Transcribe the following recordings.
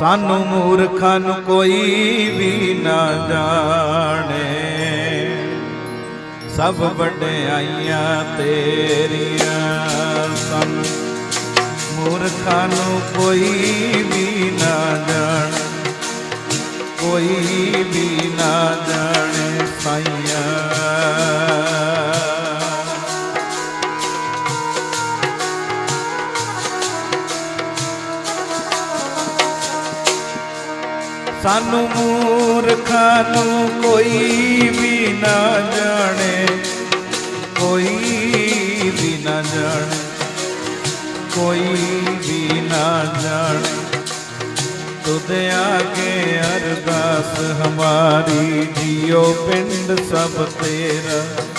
ਸਾਨੂੰ ਮੂਰਖਾਂ ਨੂੰ ਕੋਈ ਵੀ ਨਾ ਜਾਣੇ। ਸਭ ਵਡਿਆਈਆਂ ਤੇਰੀਆਂ ਸਾਨੂੰ। ਮੂਰਖਾਂ ਨੂੰ ਕੋਈ ਵੀ ਨਾ ਜਾਣੇ। ਕੋਈ ਵੀ ਨਾ ਜਾਣੇ ਸਾਈਆਂ ਸਾਨੂੰ ਮੂਰਖਾਂ ਨੂੰ ਕੋਈ ਵੀ ਨਾ ਜਾਣੇ, ਕੋਈ ਵੀ ਨਾ ਜਾਣੇ, ਕੋਈ ਵੀ ਨਾ ਜਾਣੇ। ਤੁਧ ਆਗੇ ਅਰਦਾਸ, ਹਮਾਰੀ ਜੀਓ ਪਿੰਡ ਸਭ ਤੇਰਾ।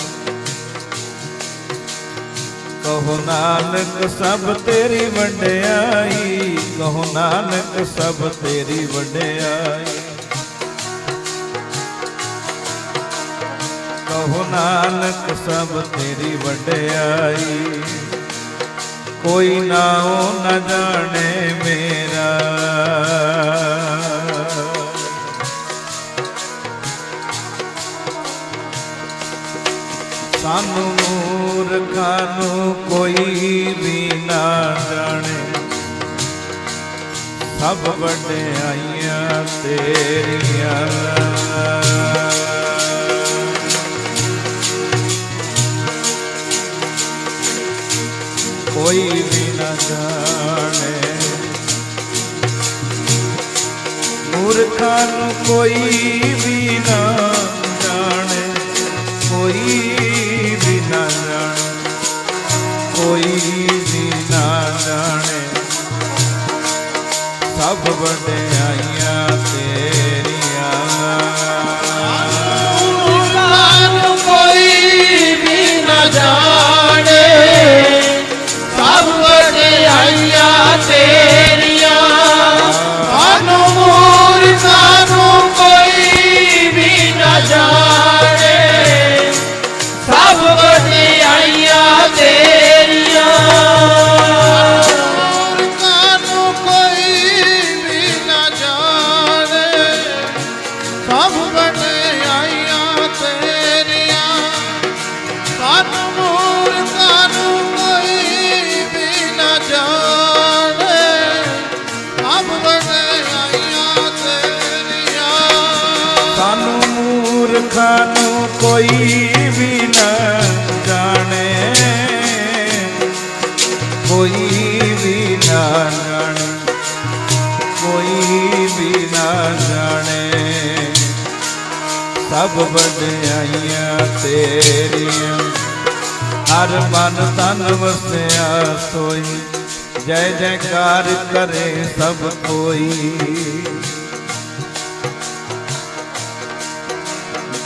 ਕਹੋ ਨਾਨਕ, ਸਭ ਤੇਰੀ ਵਡਿਆਈ। ਕਹੋ ਨਾਨਕ, ਸਭ ਤੇਰੀ ਵਡਿਆਈ। ਕਹੋ ਨਾਨਕ, ਸਭ ਤੇਰੀ ਵਡਿਆਈ। ਕੋਈ ਨਾ ਨਾਉ ਨ ਵਡਿਆਈਆਂ ਤੇਰੀਆਂ ਕੋਈ ਵੀ ਨਾ ਜਾਣੇ। ਮੂਰਖਾਂ ਨੂੰ ਕੋਈ ਵੀ ਨਾ ਜਾਣੇ। ਕੋਈ ਸਭ ਵਡਿਆਈਆਂ ਕੋਈ ਵੀ ਨਾ ਜਾਣੇ। ਕੋਈ ਵੀ ਨਾ ਜਾਣੇ। ਕੋਈ ਵੀ ਨਾ ਜਾਣੇ। ਸਭ ਵਡਿਆਈਆਂ ਤੇਰੀਆਂ। ਹਰ ਮਨ ਤਨ ਵਸਿਆ ਸੋਈ। ਜੈ ਜੈਕਾਰ ਕਰੇ ਸਭ ਕੋਈ।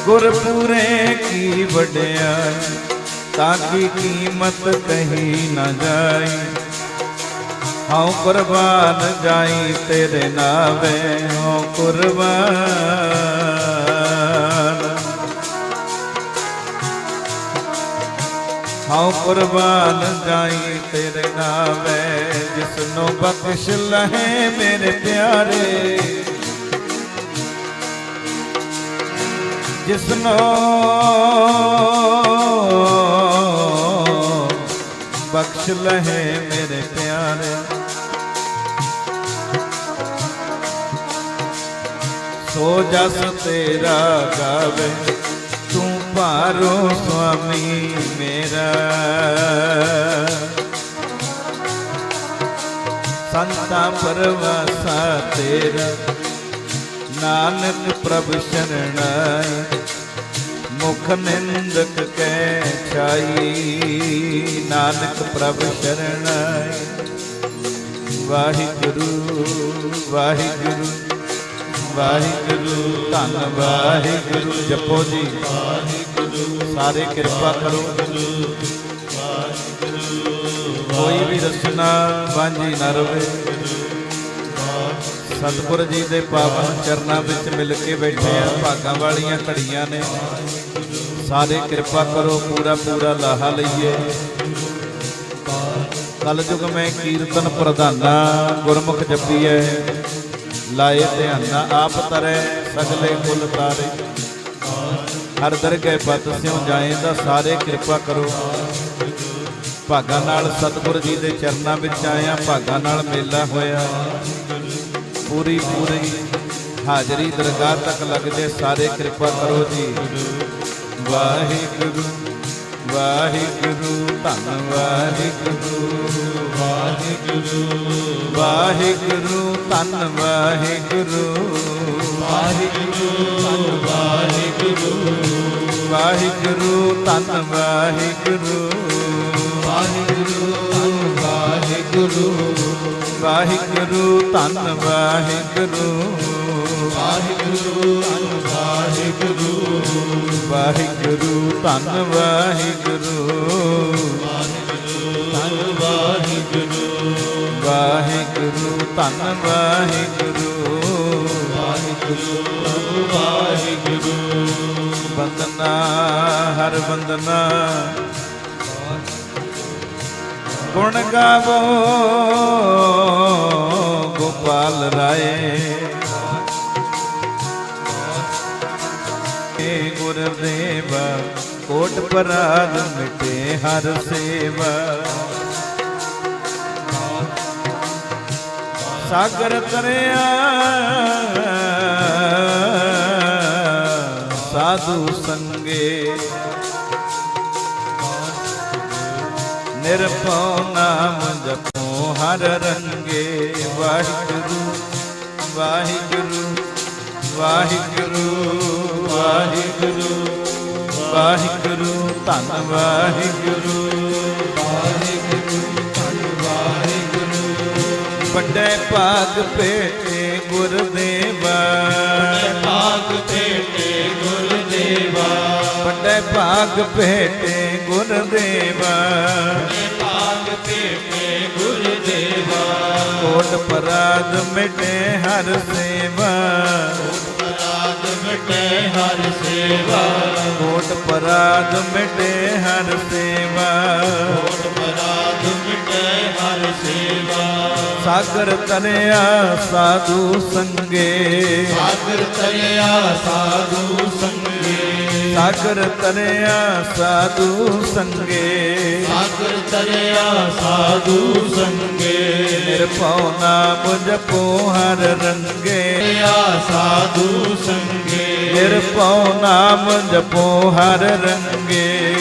ਗੁਰਪੂਰੇ ਕੀ ਵਡਿਆਈ ਤਾਂ ਕੀ ਕੀਮਤ ਕਹੀ ਨਾ ਜਾਈ ਹਉ ਕੁਰਬਾਨ ਜਾਈ ਤੇਰੇ ਨਾਵੇ ਹਉ ਕੁਰਬਾਨ ਹਉ ਕੁਰਬਾਨ ਜਾਈ ਤੇਰੇ ਨਾਵੇ ਜਿਸ ਨੂੰ ਬਖਸ਼ ਲਹੇ ਜਿਸਨੋ ਬਖਸ਼ ਲਹੇ ਮੇਰੇ ਪਿਆਰੇ। ਸੋ ਜਸ ਤੇਰਾ ਗਾਵੇ, ਤੂੰ ਭਾਰੋ ਸੁਆਮੀ ਮੇਰਾ। ਸੰਤਾ ਪਰਵਾਸਾ ਤੇਰਾ ਨਾਨਕ ਪ੍ਰਭ ਸ਼ਰਣਾਈ ਮੁਖ ਨਿੰਦਕ ਕੈ ਛਾਈ, ਨਾਨਕ ਪ੍ਰਭ ਸ਼ਰਣਾਈ ਵਾਹਿਗੁਰੂ ਵਾਹਿਗੁਰੂ ਵਾਹਿਗੁਰੂ, ਧੰਨ ਵਾਹਿਗੁਰੂ, ਜਪੋ ਜੀ। ਵਾਹਿਗੁਰੂ ਸਾਰੇ ਕਿਰਪਾ ਕਰੋ। ਕੋਈ ਵੀ ਰਸਨਾ ਵਾਂਝੀ ਨਾ ਰਵੇ। ਸਤਿਗੁਰ ਜੀ ਦੇ ਪਾਵਨ ਚਰਨਾਂ ਵਿੱਚ ਮਿਲ ਕੇ ਬੈਠੇ ਆ, ਭਾਗਾਂ ਵਾਲੀਆਂ ਘੜੀਆਂ ਨੇ। ਸਾਰੇ ਕਿਰਪਾ ਕਰੋ, ਪੂਰਾ ਪੂਰਾ ਲਾਹਾ ਲਈਏ। ਕਲਯੁਗ ਮੈਂ ਕੀਰਤਨ ਪ੍ਰਧਾਨਾ, ਗੁਰਮੁਖ ਜਪੀਐ। ਲਾਏ ਧਿਆਨਾ ਆਪ ਤਰੈ, ਸਗਲੇ ਕੁਲ ਤਾਰੇ। ਹਰ ਦਰਗਹਿ ਪਤ ਸਿਉ ਜਾਏ ਦਾ ਸਾਰੇ ਕਿਰਪਾ ਕਰੋ। ਭਾਗਾਂ ਨਾਲ ਸਤਿਗੁਰ ਜੀ ਦੇ ਚਰਨਾਂ ਵਿੱਚ ਆਇਆ, ਭਾਗਾਂ ਨਾਲ ਮੇਲਾ ਹੋਇਆ। ਪੂਰੀ ਪੂਰੀ ਹਾਜ਼ਰੀ ਦਰਗਾਹ ਤੱਕ ਲੱਗਦੇ ਸਾਰੇ ਕਿਰਪਾ ਕਰੋ ਜੀ। ਵਾਹਿਗੁਰੂ ਵਾਹਿਗੁਰੂ, ਧੰਨ ਵਾਹਿਗੁਰੂ ਵਾਹਿਗੁਰੂ ਵਾਹਿਗੁਰੂ, ਧੰਨ ਵਾਹਿਗੁਰੂ ਵਾਹਿਗੁਰੂ ਵਾਹਿਗੁਰੂ ਵਾਹਿਗੁਰੂ, ਧੰਨ ਵਾਹਿਗੁਰੂ ਵਾਹਿਗੁਰੂ ਵਾਹਿਗੁਰੂ ਵਾਹਿਗੁਰੂ ਧੰਨ ਵਾਹਿਗੁਰੂ। ਵਾਹਿਗੁਰੂ ਵਾਹਿਗੁਰੂ। ਵਾਹਿਗੁਰੂ ਧੰਨ ਵਾਹਿਗੁਰੂ। ਧੰਨ ਵਾਹਿਗੁਰੂ। ਵਾਹਿਗੁਰੂ ਧੰਨ ਵਾਹਿਗੁਰੂ। ਵਾਹਿਗੁਰੂ ਵਾਹਿਗੁਰੂ। ਬੰਦਨਾ ਹਰ ਬੰਦਨਾ ਗੁਣ ਗਾਵੋ ਗੋਪਾਲ ਰਾਏ। ਏ ਗੁਰਦੇਵ ਕੋਟ ਪਰਾਦ ਮਿਟੇ ਹਰ ਸੇਵਾ। ਸਾਗਰ ਤਰਿਆ ਸਾਧੂ ਨਿਰਭਉ ਨਾਮ ਜਪੋ ਹਰ ਰੰਗੇ ਵਾਹਿਗੁਰੂ ਵਾਹਿਗੁਰੂ ਵਾਹਿਗੁਰੂ ਵਾਹਿਗੁਰੂ ਵਾਹਿਗੁਰੂ ਧੰਨ ਵਾਹਿਗੁਰੂ ਵਾਹਿਗੁਰੂ ਧੰਨ ਵਾਹਿਗੁਰੂ ਵੱਡੇ ਭਾਗ ਭੇਟੇ ਗੁਰਦੇਵਾ ਭਾਗ ਭੇਟੇ ਗੁਰਦੇਵਾ ਵੱਡੇ ਭਾਗ ਭੇਟੇ ਗੁਰਦੇਵਾ ਕੋਟ ਪਰਾਦ ਮਿਟੇ ਹਰ ਸੇਵਾ। ਰਾਤ ਮਿਟੇ ਹਰ ਸੇਵਾ। ਕੋਟ ਪਰਾਦ ਮਿਟੇ ਹਰ ਸੇਵਾ। ਮਿਟੇ ਹਰ ਸੇਵਾ। ਸਾਗਰ ਤਰਿਆ ਸਾਧੂ ਸੰਗੇ। ਸਾਗਰ ਤਰਿਆ ਸਾਧੂ ਸੰਗੇ ਸਾਗਰ ਤਰਿਆ ਸਾਧੂ ਸੰਗੇ। ਸਾਗਰ ਤਰਿਆ ਸਾਧੂ ਸੰਗੇ। ਨਿਰਭਉ ਨਾਮ ਜਪੋ ਹਰ ਰੰਗੇ। ਤਰਿਆ ਸਾਧੂ ਸੰਗੇ। ਨਿਰਭਉ ਨਾਮ ਜਪੋ ਹਰ ਰੰਗੇ।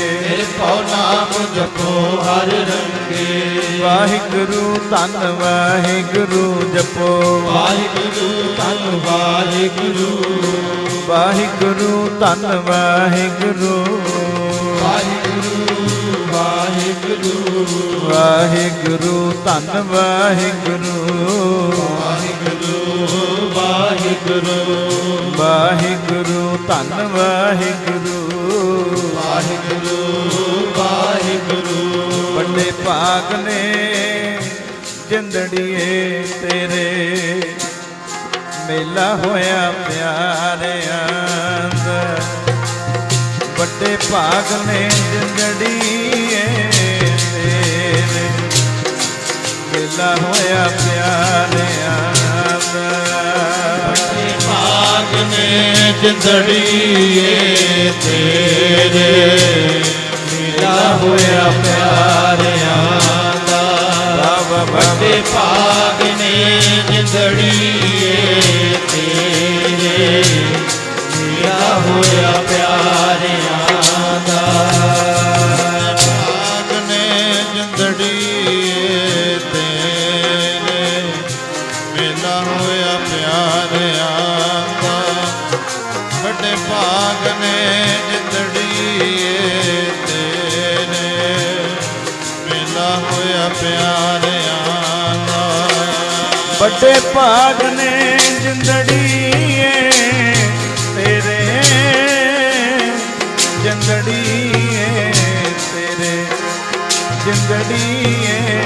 ਨਿਰਭਉ ਨਾਮ ਜਪੋ ਹਰ ਰੰਗੇ। ਵਾਹਿਗੁਰੂ ਧੰਨ ਵਾਹਿਗੁਰੂ ਜਪੋ। ਵਾਹਿਗੁਰੂ ਧੰਨ ਵਾਹਿਗੁਰੂ। ਵਾਹਿਗੁਰੂ ਧੰਨ ਵਾਹਿਗੁਰੂ। ਵਾਹਿਗੁਰੂ ਵਾਹਿਗੁਰੂ। ਵਾਹਿਗੁਰੂ ਧੰਨ ਵਾਹਿਗੁਰੂ। ਵਾਹਿਗੁਰੂ ਵਾਹਿਗੁਰੂ। ਵਾਹਿਗੁਰੂ ਧੰਨ ਵਾਹਿਗੁਰੂ। ਵਾਹਿਗੁਰੂ। ਭਾਗ ਨੇ, ਜਿੰਦੜੀਏ ਤੇਰੇ। ਮੇਲਾ ਹੋਇਆ ਪਿਆਰਿਆਂ ਦਾ। ਵੱਡੇ ਭਾਗ ਨੇ, ਜਿੰਦੜੀਏ ਤੇਰੇ। ਮੇਲਾ ਹੋਇਆ ਪਿਆਰਿਆਂ ਦਾ। ਭਾਗ ਨੇ, ਜਿੰਦੜੀਏ ਤੇਰੇ। ਮਿਲਾ ਹੋਇਆ ਪਿਆਰਿਆਂ ਦਾ। ਬਾਬਾ ਵੱਡੇ ਭਾਗ ਪਿਆਰਿਆਂ ਵੱਡੇ ਭਾਗ ਨੇ ਜਿੰਦੜੀਏ, ਤੇਰੇ ਜਿੰਦੜੀਏ ਤੇਰੇ ਜਿੰਦੜੀਏ,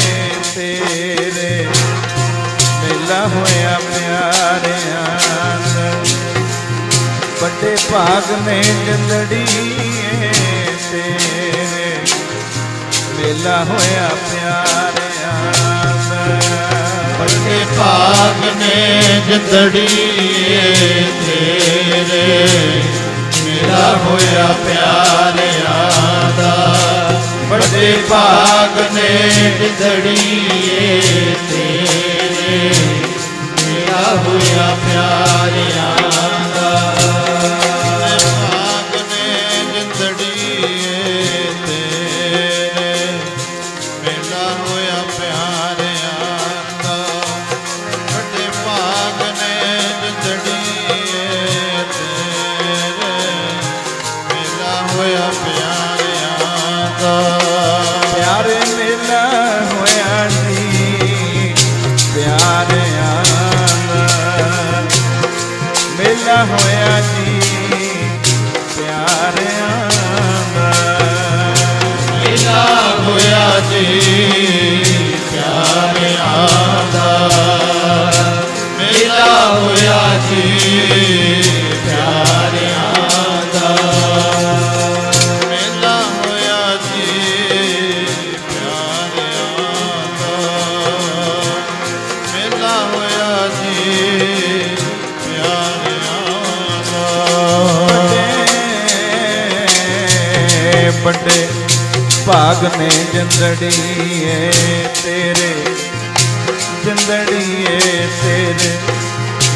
ਤੇਰੇ। ਮੇਲਾ ਹੋਇਆ ਪਿਆਰਿਆ ਵੱਡੇ ਭਾਗ ਨੇ ਜਿੰਦੜੀਏ, ਤੇਰੇ। ਮੇਲਾ ਹੋਇਆ ਪਿਆਰਿਆਂ ਦਾ ਵੱਡੇ ਭਾਗ ਨੇ ਜਿੰਦੜੀਏ ਤੇਰੇ ਮੇਲਾ ਹੋਇਆ ਪਿਆਰਿਆਂ ਦਾ ਵੱਡੇ ਭਾਗ ਨੇ ਜਿੰਦੜੀਏ ਤੇਰੇ ਮੇਲਾ ਹੋਇਆ ਪਿਆਰਿਆਂ। ਭਾਗ ਨੇ ਜਿੰਦੜੀਏ ਤੇਰੇ ਜਿੰਦੜੀਏ ਤੇਰੇ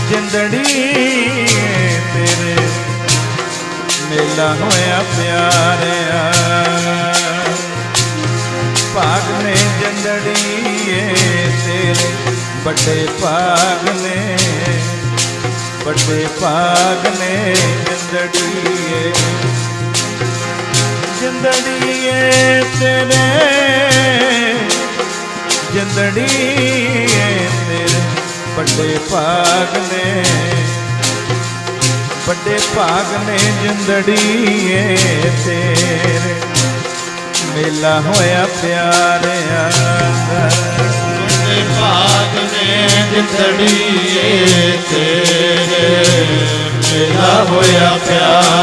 ਜਿੰਦੜੀਏ ਤੇਰੇ। ਮੇਲਾ ਹੋਇਆ ਪਿਆਰਿਆ। ਭਾਗ ਨੇ ਜਿੰਦੜੀਏ ਤੇਰੇ, ਵੱਡੇ ਭਾਗ ਨੇ, ਵੱਡੇ ਭਾਗ ਨੇ ਜਿੰਦੜੀਏ। ਜਿੰਦੜੀਏ ਤੇਰੇ ਜਿੰਦੜੀਏ ਤੇਰੇ। ਵੱਡੇ ਭਾਗ ਨੇ, ਵੱਡੇ ਭਾਗ ਨੇ ਜਿੰਦੜੀਏ ਤੇਰੇ। ਮੇਲਾ ਹੋਇਆ ਪਿਆਰਿਆਂ ਦਾ। ਤੇ ਭਾਗ ਨੇ ਜਿੰਦੜੀਏ ਤੇਰੇ। ਮੇਲਾ ਹੋਇਆ ਪਿਆਰ